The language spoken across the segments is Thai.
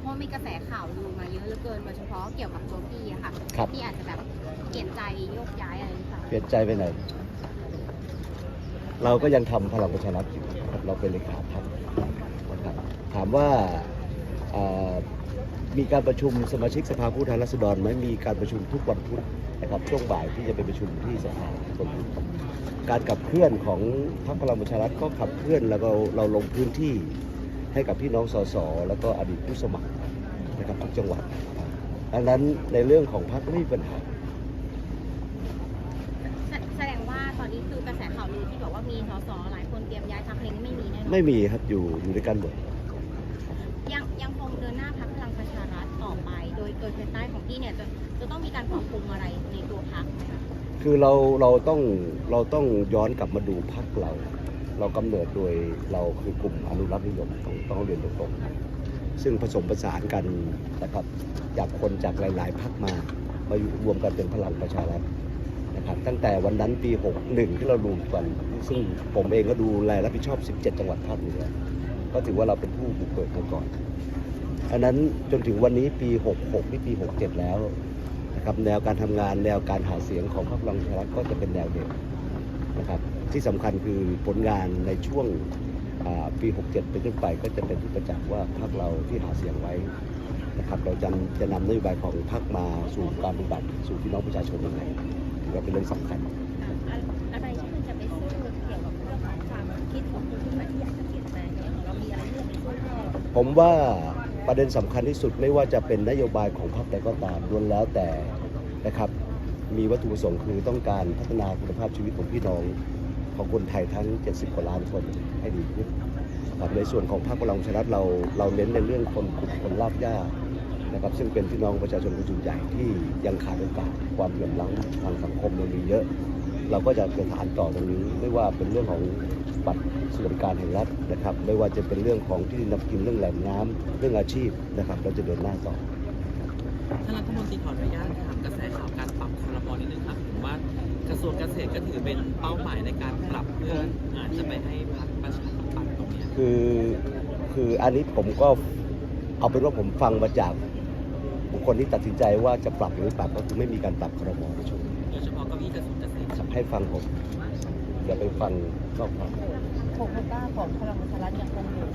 เพราะมีกระแสข่าวลือมาเยอะเหลือเกินโดยเฉพาะเกี่ยวกับโจกี้อะค่ะครับ ที่อาจจะแบบเปลี่ยนใจโยกย้ายอะไรหรือเปล่าเปลี่ยนใจไปไหน เราก็ยังทำพลังประชารัฐอยู่ครับเราเป็นเลขาพรรคนะครับ ถามว่าเอ่อมีการประชุมสมาชิกสภาผู้แทนราษฎรไหมมีการประชุมทุกวันพุธนะครับช่วงบ่ายที่จะไปประชุมที่สภาคนพุธการขับเคลื่อนของพรรคพลังประชารัฐก็ขับเคลื่อนแล้วก็เราลงพื้นที่ ให้กับพี่น้องสสแล้วก็อดีตผู้สมัครนะครับทุกจังหวัดดังนั้นในเรื่องของพรรคไม่มีปัญหาแสแสดงว่าตอนนี้คือกระแสข่าวลือที่บอกว่ามีสสหลายคนเตรียมย้ายพรรคอะไรนี้ไม่มีแน่นอนไม่มีครับอยู่อยู่ด้วยกันหมดยังยังคงเดินหน้าพรรคพลังประชารัฐต่อไป โดยโดยภายใต้ของพี่เนี่ยจะจะต้องมีการปรับปรุงอะไรในตัวพรรคไหมคะคือเราเราต้องเราต้องย้อนกลับมาดูพักเรา เรากำเนิดโดยเราคือกลุ่มอนุรักษ์นิยมต้องต้องเรียนตรงๆซึ่งผสมผสานกันนะครับจากคนจากหลาย ๆพักมามาอยู่รวมกันเป็นพลังประชารัฐนะครับตั้งแต่วันนั้นปี 61 ที่เรารวมกัน ซึ่งผมเองก็ดูแลรับผิดชอบ 17 จังหวัดภาคเหนือก็ถือว่าเราเป็นผู้บุกเบิกมาก่อนอันนั้นจนถึงวันนี้ปี 66นี่ปี 67 แล้วนะครับแนวการทำงานแนวการหาเสียงของพรรคพลังประชารัฐก็จะเป็นแนวเดิม นะครับที่สำคัญคือผลงานในช่วงอ่าปี 67 เป็นต้นไปก็จะเป็นที่ประจักษ์ว่าพรรคเราที่หาเสียงไว้นะครับเราจะจะนำนโยบายของพรรคมาสู่การปฏิบัติสู่พี่น้องประชาชนยังไงถือว่าเป็นเรื่องสำคัญอะไรที่มันจะไปสู้เกี่ยวกับเรื่องของความคิดของคนรุ่นใหม่ที่อยากจะเปลี่ยนแปลงเนี่ยของเรามีอะไรที่จะไปสู้ได้ผมว่าประเด็นสำคัญที่สุดไม่ว่าจะเป็นนโยบายของพรรคใดก็ตามล้วนแล้วแต่นะครับ มีวัตถุประสงค์คือต้องการพัฒนาคุณภาพชีวิตของพี่น้องของคนไทยทั้ง 70 กว่าล้านคนให้ดีขึ้นครับในส่วนของพรรคพลังประชารัฐเราเราเน้นในเรื่องคนกลุ่มคนลากย่านะครับซึ่งเป็นพี่น้องประชาชนกลุ่มใหญ่ที่ยังขาดโอกาสความเหลื่อมล้ำทางสังคมยังมีเยอะ เราก็จะเป็นฐานต่อตรงนี้ไม่ว่าเป็นเรื่องของบัตรสวัสดิการแห่งรัฐนะครับ ไม่ว่าจะเป็นเรื่องของที่ดินทำกินเรื่องแหล่งน้ำเรื่องอาชีพนะครับ เราจะเดินหน้าต่อ ท่านรัฐมนตรีขออนุญาตถามกระแสข่าวการปรับคอรมอนิดนึงครับเห็นว่ากระทรวงเกษตรก็ถือเป็นเป้าหมายในการปรับเพื่ออาจจะไปให้พรรคประชาธิปัตย์ตรงเนี้ยคือคืออันนี้ผมก็เอาเป็นว่าผมฟังมาจากบุคคลที่ตัดสินใจว่าจะปรับหรือไม่ปรับก็คือไม่มีการปรับครมในช่วงนี้โดยเฉพาะเก้าอี้กระทรวงเกษตรครับให้ฟังผมอย่าไปฟังนอกฟังโครงสร้างของพลังประชารัฐยังคงอยู่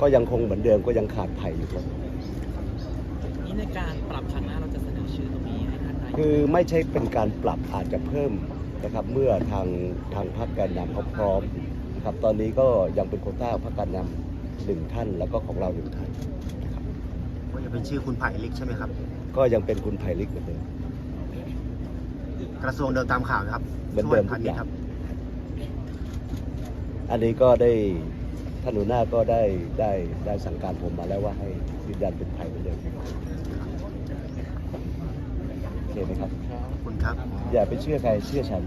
ก็ยังคงเหมือนเดิมก็ยังขาดไผ่อยู่ครับนี่ ในการปรับครั้งหน้าเราจะเสนอชื่อตรงนี้ให้ท่านนายกคือไม่ใช่เป็นการปรับอาจจะเพิ่มนะครับเมื่อทางทางพรรคแกนนำเขาพร้อมนะครับตอนนี้ก็ยังเป็นโควต้าพรรคแกนนำหนึ่งท่านแล้วก็ของเราหนึ่งท่านนะครับว่าจะเป็นชื่อคุณไผ่ลิกใช่ไหมครับ ก็ยังเป็นคุณไผ่ลิกเหมือนเดิมกระทรวงเดิมตามข่าวนะครับเหมือนเดิมช่วยพันทุกอย่างครับอันนี้ก็ได้ ท่านหัวหน้าก็ได้ได้ได้สั่งการผมมาแล้วว่าให้ยืนยันเป็นไผ่เหมือนเดิมโอเคไหมครับ ขอบคุณครับ อย่าไปเชื่อใครเชื่อฉัน